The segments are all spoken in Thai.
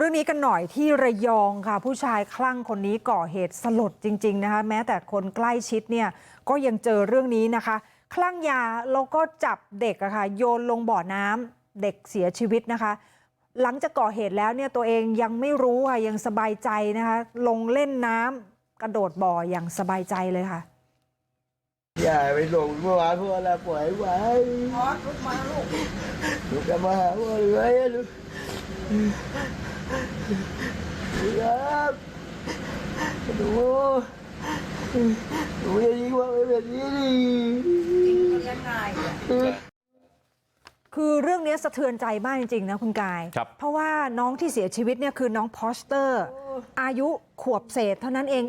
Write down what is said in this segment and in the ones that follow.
เรื่องนี้กันหน่อยที่ระยองค่ะ ผู้ชายคลั่งคนนี้ก่อเหตุสลดจริง ๆ นะคะ แม้แต่คนใกล้ชิดเนี่ยก็ยังเจอเรื่องนี้นะคะ คลั่งยาแล้วก็จับเด็กอะค่ะโยนลงบ่อน้ำเด็กเสียชีวิตนะคะ หลังจากก่อเหตุแล้วเนี่ยตัวเองยังไม่รู้ค่ะยังสบายใจนะคะ ลงเล่นน้ำกระโดดบ่ออย่างสบายใจเลยค่ะอย่าไปส่งเมื่อวานพ่อละปล่อยไว้พอลุกมาลูกลูกจะมาหาพ่อเลยลูก ครับหนูหนูจะยิงว่าไม่แบบนี้ดิคือเรื่องนี้สะเทือนใจมากจริงๆนะคุณกายครับเพราะว่าน้องที่เสียชีวิตเนี่ยคือน้องพอสเตอร์ อายุขวบเศษเท่านั้นเอง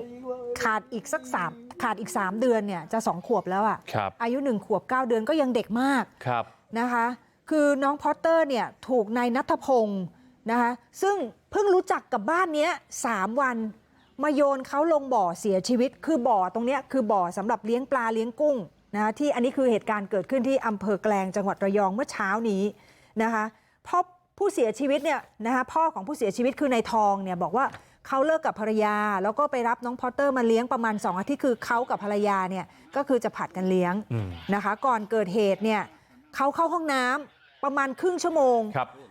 ขาดอีกสักสามขาดอีก 3 เดือนเนี่ยจะ 2 ขวบแล้วอะครับอายุ 1 ขวบ 9 เดือนก็ยังเด็กมากครับนะคะ คือน้องพอสเตอร์เนี่ยถูกนายนัทพงศ์ นะคะซึ่งเพิ่งรู้จักกับบ้านเนี้ยสามวันมาโยนเขาลงบ่อเสียชีวิตคือบ่อตรงเนี้ยคือบ่อสำหรับเลี้ยงปลาเลี้ยงกุ้งนะคะที่อันนี้คือเหตุการณ์เกิดขึ้นที่อำเภอแกลงจังหวัดระยองเมื่อเช้านี้นะคะพ่อผู้เสียชีวิตเนี่ยนะคะพ่อของผู้เสียชีวิตคือนายทองเนี่ยบอกว่าเขาเลิกกับภรรยา แล้วก็ไปรับน้องพอตเตอร์มาเลี้ยงประมาณ2อาทิตย์คือเขากับภรรยาเนี่ยก็คือจะผัดกันเลี้ยงอืมนะคะ ก่อนเกิดเหตุเนี่ยเขาเข้าห้องน้ำประมาณครึ่งชั่วโมงครับ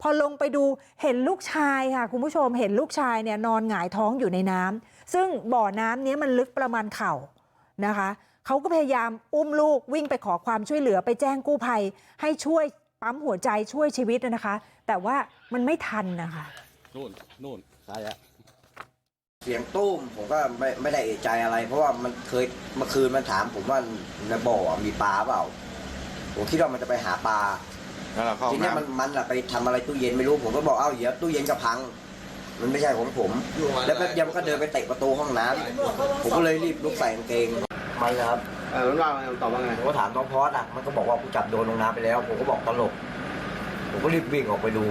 พอลงไปดูเห็นลูกชายค่ะคุณผู้ชมเห็นลูกชายเนี่ยนอนหงายท้องอยู่ในน้ำซึ่งบ่อน้ำเนี้ยมันลึกประมาณเข่านะคะเขาก็พยายามอุ้มลูกวิ่งไปขอความช่วยเหลือไปแจ้งกู้ภัย ให้ช่วยปั๊มหัวใจช่วยชีวิตนะคะ แต่ว่ามันไม่ทันนะคะนู่นนู่นใครอะเสียงตุ้มผมก็ไม่ไม่ได้เอะใจอะไร เพราะว่ามันเคยเมื่อคืนมันถามผมว่าในบ่อมีปลาเปล่าผมคิดว่ามันจะไปหาปลา แล้วเราเข้าทีห้องเนี้ยมันน้ำมันอะไปทำอะไรตู้เย็นไม่รู้ผมก็บอกเอ้าเดี๋ยวตู้เย็นจะพัง มันไม่ใช่ของผม แล้วแป๊บเดียวมันก็เดินไปเตะประตูห้องน้ำผมก็เลยรีบลุกใส่กางเกง มันครับเออมันว่าไงมันตอบว่าไงผมก็ถามน้องพอสอะมันก็บอกว่ากูจับโดนลงน้ำไปแล้ว ผมก็บอกตลก ผมก็รีบวิ่งออกไปดู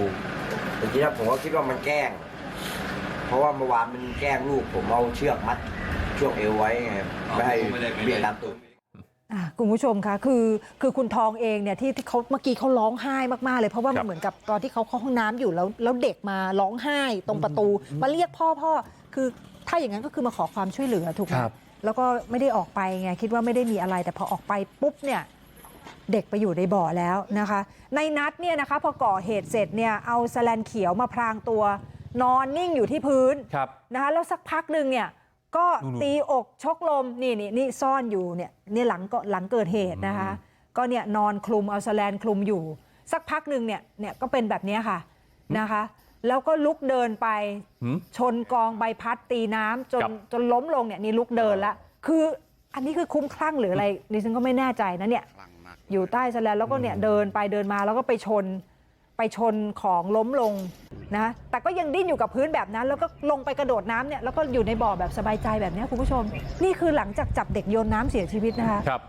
แต่ทีนี้ผมก็คิดว่ามันแกล้ง เพราะว่าเมื่อวานมันแกล้งลูกผมเอาเชือกมัดช่วงเอวไว้ไงไม่ให้เบี่ยงตามตูดอะ คุณผู้ชมคะคือคือคุณทองเองเนี่ยที่ที่เขาเมื่อกี้เขาร้องไห้มากๆเลยเพราะว่าคมัรันบเหมือนกับตอนที่เขาเข้าห้องน้ำอยู่แล้วแล้วเด็กมาร้องไห้ตรงประตูมาเรียกพ่อพ่อคือถ้าอย่างนั้นก็คือมาขอความช่วยเหลือถูกไหมครับแล้วก็ไม่ได้ออกไปไงคิดว่าไม่ได้มีอะไรแต่พอออกไปปุ๊บเนี่ยเด็กไปอยู่ในบ่อแล้วนะคะ ในนัดเนี่ยนะคะพอก่อเหตุเสร็จเนี่ยเอาแสแลนเขียวมาพรางตัวนอนนิ่งอยู่ที่พื้นครับนะคะแล้วสักพักหนึ่งเนี่ย ก็นู่นๆตีอกชกลมนี่นี่นี่ซ่อนอยู่เนี่ยนี่หลังก็หลังเกิดเหตุนะคะ ก็เนี่ยนอนคลุมเอาสแลนคลุมอยู่ สักพักหนึ่งเนี่ยเนี่ยก็เป็นแบบเนี้ยค่ะนะคะ แล้วก็ลุกเดินไปหืมชนกองใบพัดตีน้ำจนครับจนล้มลงเนี่ยนี่ลุกเดินละคืออันนี้คือคุ้มคลั่งหรืออะไรดิฉันก็ไม่แน่ใจนะเนี่ยคลั่งมากอยู่ใต้สแลนแล้วก็เนี่ยเดินไปเดินมาแล้วก็ไปชนไปชนของล้มลง นะแต่ก็ยังดิ้นอยู่กับพื้นแบบนั้น แล้วก็ลงไปกระโดดน้ำเนี่ยแล้วก็อยู่ในบ่อแบบสบายใจแบบเนี้ยคุณผู้ชม นี่คือหลังจากจับเด็กโยนน้ำเสียชีวิตนะคะครับ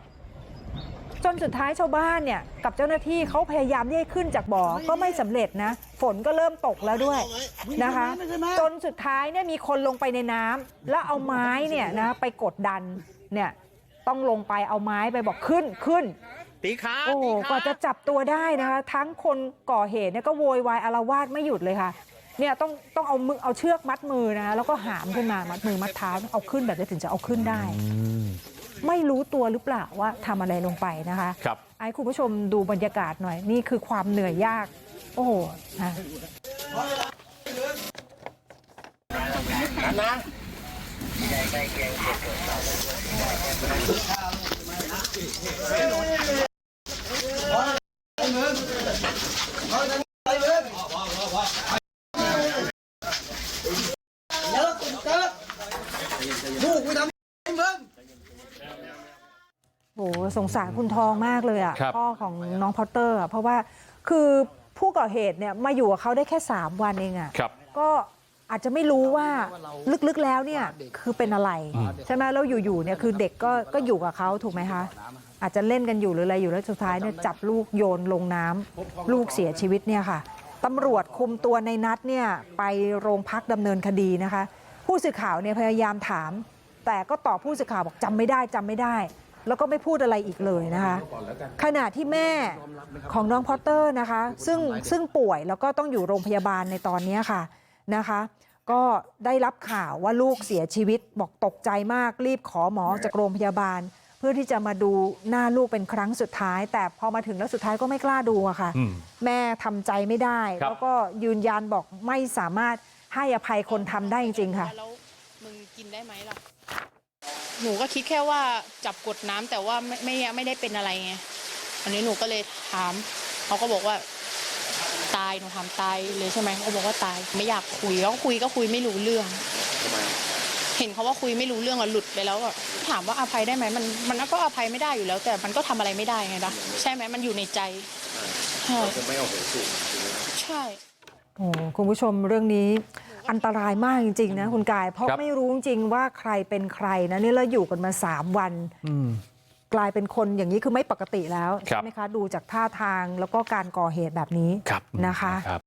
จนสุดท้ายชาวบ้านเนี่ยกับเจ้าหน้าที่เขาพยายามที่ให้ขึ้นจากบ่อก็ไม่สำเร็จนะ ฝนก็เริ่มตกแล้วด้วยนะคะ จนสุดท้ายเนี่ยมีคนลงไปในน้ำแล้วเอาไม้เนี่ยนะไปกดดันเนี่ยต้องลงไปเอาไม้ไปบอกขึ้นขึ้น ตีขาโอ้โหตีกว่าจะจับตัวได้นะคะ ทั้งคนก่อเหตุเนี่ยก็โวยวายอารวาสไม่หยุดเลยค่ะ เนี่ยต้องต้องเอามือเอาเชือกมัดมือนะคะแล้วก็หามขึ้นมามัดมือมัดเท้าเอาขึ้นแบบนี้ถึงจะเอาขึ้นได้ ไม่รู้ตัวหรือเปล่าว่าทำอะไรลงไปนะคะครับ ไอ้คุณผู้ชมดูบรรยากาศหน่อย นี่คือความเหนื่อยยาก โอ้โหอะ โหสงสารคุณทองมากเลยอะครับพ่อของน้องพอตเตอร์อะเพราะว่าคือผู้ก่อเหตุเนี่ยมาอยู่กับเขาได้แค่ 3 วันเองอะครับก็อาจจะไม่รู้ว่าลึกๆแล้วเนี่ยคือเป็นอะไร ใช่ไหมแล้วอยู่ๆเนี่ยคือเด็กก็ก็อยู่กับเขาถูกไหมคะ อาจจะเล่นกันอยู่หรืออะไรอยู่แล้วสุดท้ายเนี่ยจับลูกโยนลงน้ำลูกเสียชีวิตเนี่ยค่ะตำรวจคุมตัวในนัดเนี่ยไปโรงพักดำเนินคดีนะคะ ผู้สื่อข่าวเนี่ยพยายามถาม แต่ก็ตอบผู้สื่อข่าวบอกจำไม่ได้จำไม่ได้ แล้วก็ไม่พูดอะไรอีกเลยนะคะ ขณะที่แม่ของน้องพอตเตอร์นะคะ ซึ่งซึ่งป่วยแล้วก็ต้องอยู่โรงพยาบาลในตอนนี้ค่ะนะคะ ก็ได้รับข่าวว่าลูกเสียชีวิตบอกตกใจมากรีบขอหมอออกจากโรงพยาบาล เพื่อที่จะมาดูหน้าลูกเป็นครั้งสุดท้าย แต่พอมาถึงแล้วสุดท้ายก็ไม่กล้าดูอะค่ะอืมแม่ทำใจไม่ได้ครับแล้วก็ยืนยันบอกไม่สามารถให้อภัยคนทำได้จริง ๆ ค่ะแล้วมึงกินได้ไหมล่ะหนูก็คิดแค่ว่าจับกดน้ำแต่ว่าไม่ไม่ไม่ได้เป็นอะไรไงอันนี้หนูก็เลยถามเขาก็บอกว่าตายหนูถามตายเลยใช่ไหมเขาบอกว่าตายไม่อยากคุยแล้วคุยก็คุยไม่รู้เรื่อง เห็นเขาว่าคุยไม่รู้เรื่องอะหลุดไปแล้วอะถามว่าอภัยได้ไหมมันมันก็อภัยไม่ได้อยู่แล้ว แต่มันก็ทำอะไรไม่ได้ไงนะใช่ไหมมันอยู่ในใจใช่ใช่โอ้คุณผู้ชมเรื่องนี้อันตรายมากจริงๆนะคุณกาย เพราะครับไม่รู้จริงๆว่าใครเป็นใครนะนี่เราอยู่กันมา3วันอืมกลายเป็นคนอย่างนี้คือไม่ปกติแล้วครัใช่บไหมคะ ดูจากท่าทางแล้วก็การก่อเหตุแบบนี้ครับนะคะครับ